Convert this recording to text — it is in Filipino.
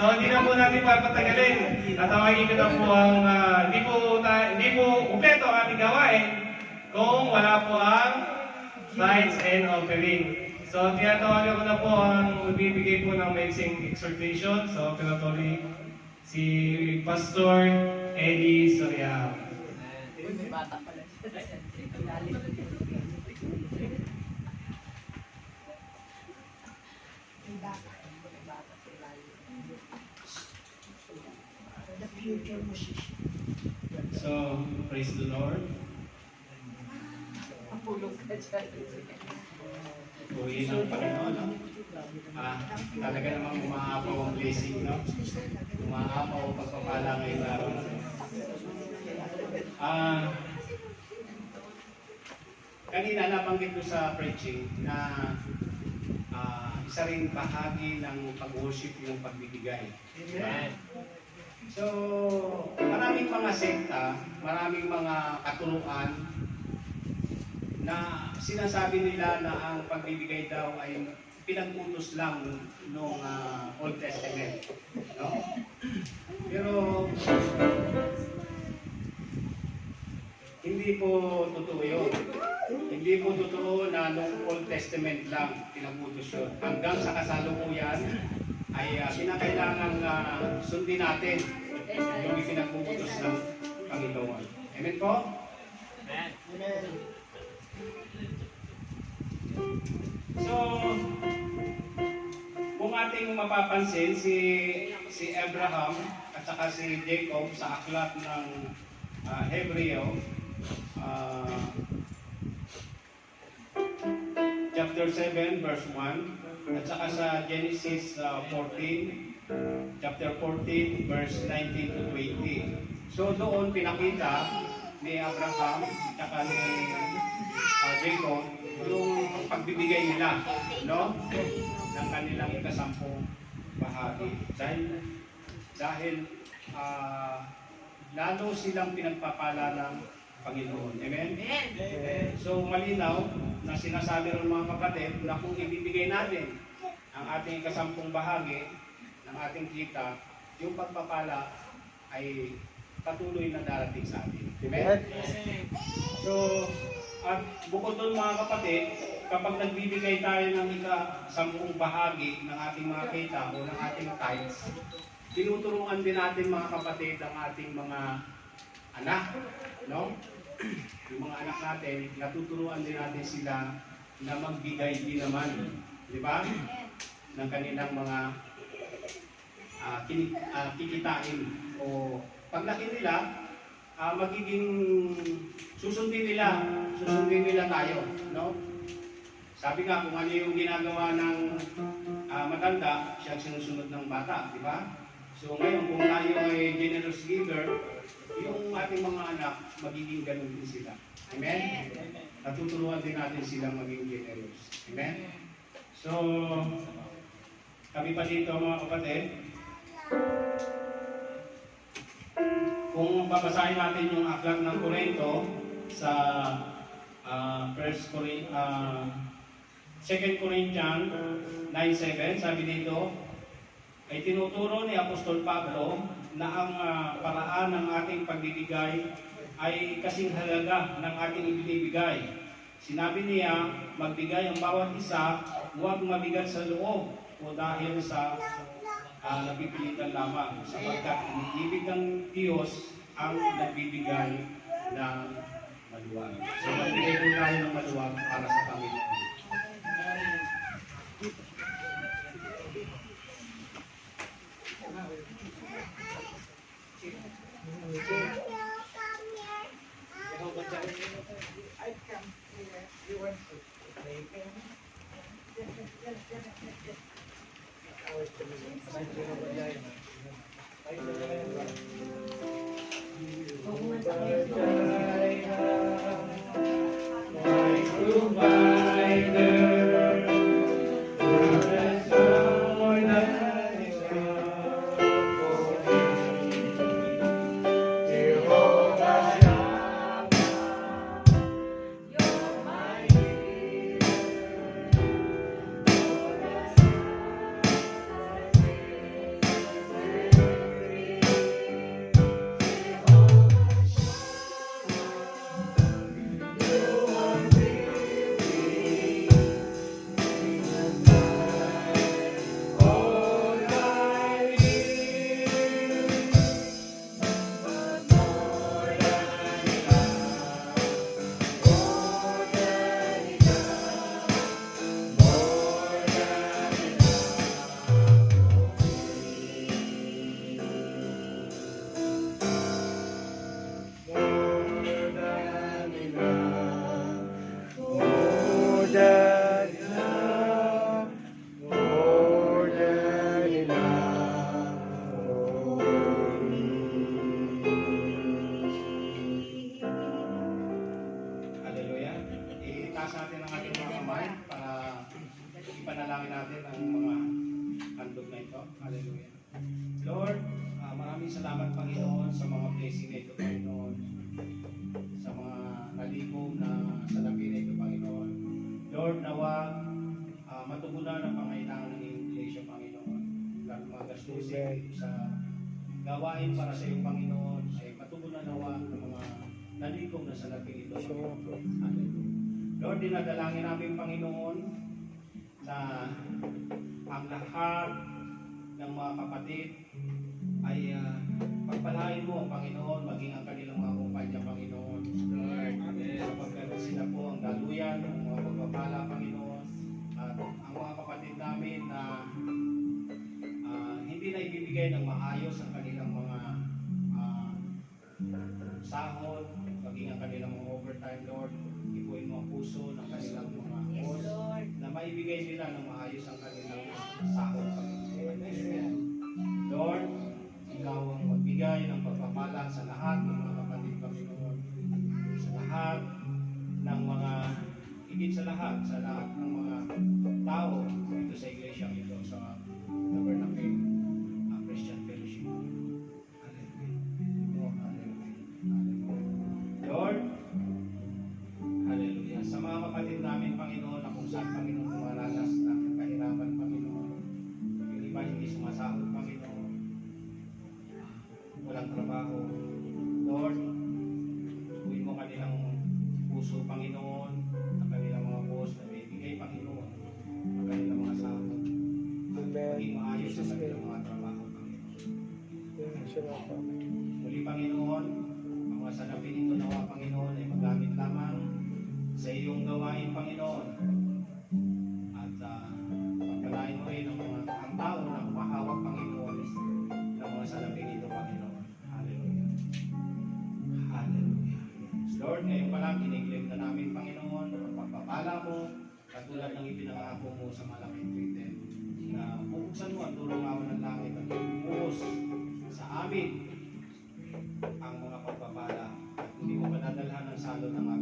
So, hindi na po natin papatagalin. Tatawagin ko na po ang, ah, hindi po, ta- hindi po kumpleto ang ating gawain kung wala po ang tithes and offering. So, tinatawagan ko na po ang magbibigay po ng mixing exhortation. So, pinatuloy si Pastor Eddie Soriano. Bata pala future musician. So, praise the Lord. Mapulog ka dyan. Puwi ng Panginoon, no? Ah, talaga namang umaapaw ang blessing, no? Umaapaw ang pagpapala ngayong araw na. Ah, kanina nabanggit ko sa preaching na ah, isa ring bahagi ng pag-worship yung pagbibigay. Amen. So, maraming mga sekta, maraming mga katuruan na sinasabi nila na ang pagbibigay daw ay pinag-utos lang nung ah, Old Testament. No? Pero hindi po totoo yun. Hindi po totoo na nung Old Testament lang pinag-utos yun. Hanggang sa kasalukuyan ay uh, kinakailangan uh, sundin natin yung ipinag-utos ng Panginoon. Amen po? So, kung ating mapapansin, si si Abraham at saka si Jacob sa aklat ng ah, Hebreo, ah, chapter 7, verse 1, at saka sa Genesis ah, 14, chapter 14, verse 19 to 20. So doon pinakita ni Abraham at saka ni ah, Jacob yung pagbibigay nila, no? ng kanilang ikasampung bahagi. Dahil, dahil ah, lalo silang pinagpapala ng Panginoon. Amen? So malinaw na sinasabi ng mga kapatid na kung ibibigay natin ang ating ikasampung bahagi ng ating kita, yung pagpapala ay patuloy na darating sa atin. Amen? So, at bukod doon mga kapatid, kapag nagbibigay tayo ng ika sampung bahagi ng ating mga kita o ng ating tithes, tinuturuan din natin mga kapatid ang ating mga anak, no? Yung mga anak natin, natuturuan din natin sila na magbigay din naman, di ba? Ng kanilang mga ah, kini- ah, kikitain o paglaki nila, ah, magiging susundin nila, susundin nila tayo, no? Sabi nga kung ano yung ginagawa ng ah, matanda, siya sinusunod ng bata, di ba? So ngayon kung tayo ay generous giver, yung ating mga anak, magiging ganun din sila. Amen? Natuturuan din natin sila maging generous. Amen? So, kami pa dito mga kapatid, kung babasahin natin yung aklat ng Korinto sa uh, First Corin uh, 2 Corinthians 9.7, sabi dito, ay tinuturo ni Apostol Pablo na ang ah, paraan ng ating pagbibigay ay kasing halaga ng ating ibinibigay. Sinabi niya, magbigay ang bawat isa, huwag mabigat sa loob o dahil sa uh, napipilitan lamang sapagkat iniibig ng Diyos ang nagbibigay ng maluwag. So magbigay po tayo ng maluwag para sa Panginoon. Thank you. itaas natin ang ating mga mind para ipanalangin natin ang mga handog na ito. Hallelujah. Lord, uh, maraming salamat Panginoon sa mga blessing na ito Panginoon. Sa mga nalikom na salapi na ito Panginoon. Lord, nawa uh, ah, matugunan ang pangailangan ng Iglesia Panginoon. Lalo mga gastusin sa gawain para sa iyong Panginoon ay matugunan nawa ng mga nalikom na salapi ito Panginoon. Hallelujah. Lord, dinadalangin namin, Panginoon, na ang lahat ng mga kapatid ay uh, pagpalain mo, Panginoon, maging ang kanilang mga kumpanya, Panginoon. Lord, sapagkat sila po ang daluyan ng mga pagpapala, Panginoon. At ang mga kapatid namin na ah, hindi na ibibigay ng maayos ang kanilang puso ng kanilang mga boss na maibigay nila ng maayos ang kanilang sahod. Panginoon. Lord, ikaw ang magbigay ng pagpapala sa lahat ng mga kapatid Panginoon. Sa lahat ng mga, higit sa lahat, sa lahat ng mga tao dito sa iglesia ito, iba hindi sumasahod, Panginoon. Walang trabaho. Lord, buuin mo kanilang puso, Panginoon, Lord, ngayon pa lang, kiniklaim na namin, Panginoon, ang pagpapala mo, katulad ng ipinangako mo sa malaking titel, na bubuksan mo ang tulong awan ng langit at bumuhos sa amin ang mga pagpapala at hindi mo padadalhan ang salot ng amin.